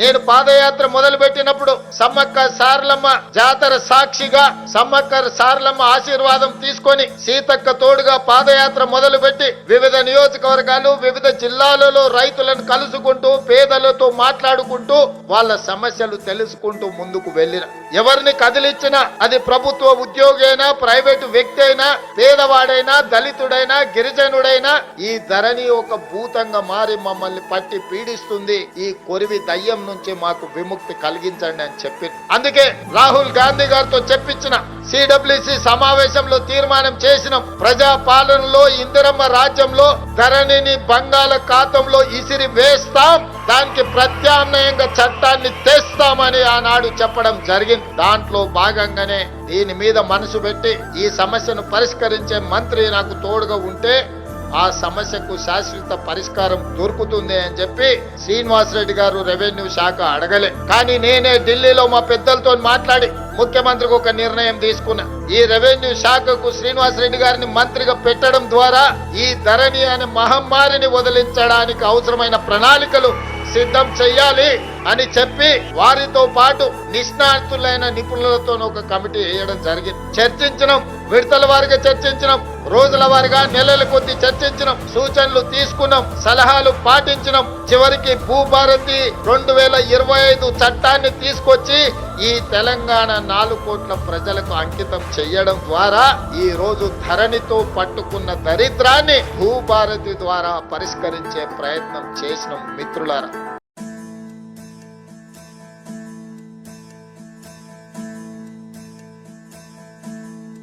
నేను పాదయాత్ర మొదలు పెట్టినప్పుడు సమ్మక్క సారలమ్మ జాతర సాక్షిగా సమ్మక్క సారలమ్మ ఆశీర్వాదం తీసుకొని సీతక్క తోడుగా పాదయాత్ర మొదలు పెట్టి వివిధ నియోజకవర్గాలు వివిధ జిల్లాలలో రైతులను కలుసుకుంటూ పేదలతో మాట్లాడుకుంటూ వాళ్ళ సమస్యలు తెలుసుకుంటూ ముందుకు వెళ్ళిన. ఎవరిని కదిలించినా అది ప్రభుత్వ ఉద్యోగి అయినా ప్రైవేటు వ్యక్తి అయినా పేదవాడైనా దళితుడైనా గిరిజనుడైనా ఈ ధరణి ఒక భూతంగా మారి మమ్మల్ని పట్టి పీడిస్తుంది. ఈ కొరివి దయ్యం నుంచి మాకు విముక్తి కలిగించండి అని చెప్పి అందుకే రాహుల్ గాంధీ గారితో చెప్పించిన సిడబ్ల్యూసి సమావేశంలో తీర్మానం చేసిన. ప్రజా పాలనలో ఇందిరమ్మ రాజ్యంలో ధరణిని బంగాళ ఖాతంలో ఇసిరి వేస్తాం. దానికి ప్రత్యామ్నాయంగా చట్టాన్ని తెస్తామని ఆనాడు చెప్పడం జరిగింది. దాంట్లో భాగంగానే దీని మీద మనసు పెట్టి ఈ సమస్యను పరిష్కరించే మంత్రి నాకు తోడుగా ఉంటే ఆ సమస్యకు శాశ్వత పరిష్కారం దొరుకుతుంది అని చెప్పి శ్రీనివాసరెడ్డి గారు రెవెన్యూ శాఖ అడగలే. కానీ నేనే ఢిల్లీలో మా పెద్దలతో మాట్లాడి ముఖ్యమంత్రికి ఒక నిర్ణయం తీసుకున్నా. ఈ రెవెన్యూ శాఖకు శ్రీనివాసరెడ్డి గారిని మంత్రిగా పెట్టడం ద్వారా ఈ ధరణి అనే మహమ్మారిని వదిలించడానికి అవసరమైన ప్రణాళికలు సిద్ధం చెయ్యాలి. అని చెప్పి వారితో పాటు నిష్ణాతులైన నిపుణులతో ఒక కమిటీ వేయడం జరిగింది. చర్చించడం విడతల వారిగా చర్చించడం రోజుల వారిగా నెలల కొద్ది చర్చించడం సూచనలు తీసుకున్నాం సలహాలు పాటించడం చివరికి భూభారతి రెండు వేల ఇరవై ఐదు చట్టాన్ని తీసుకొచ్చి ఈ తెలంగాణ నాలుగు కోట్ల ప్రజలకు అంకితం చెయ్యడం ద్వారా ఈ రోజు ధరణితో పట్టుకున్న దరిద్రాన్ని భూభారతి ద్వారా పరిష్కరించే ప్రయత్నం చేసిన మిత్రులారా.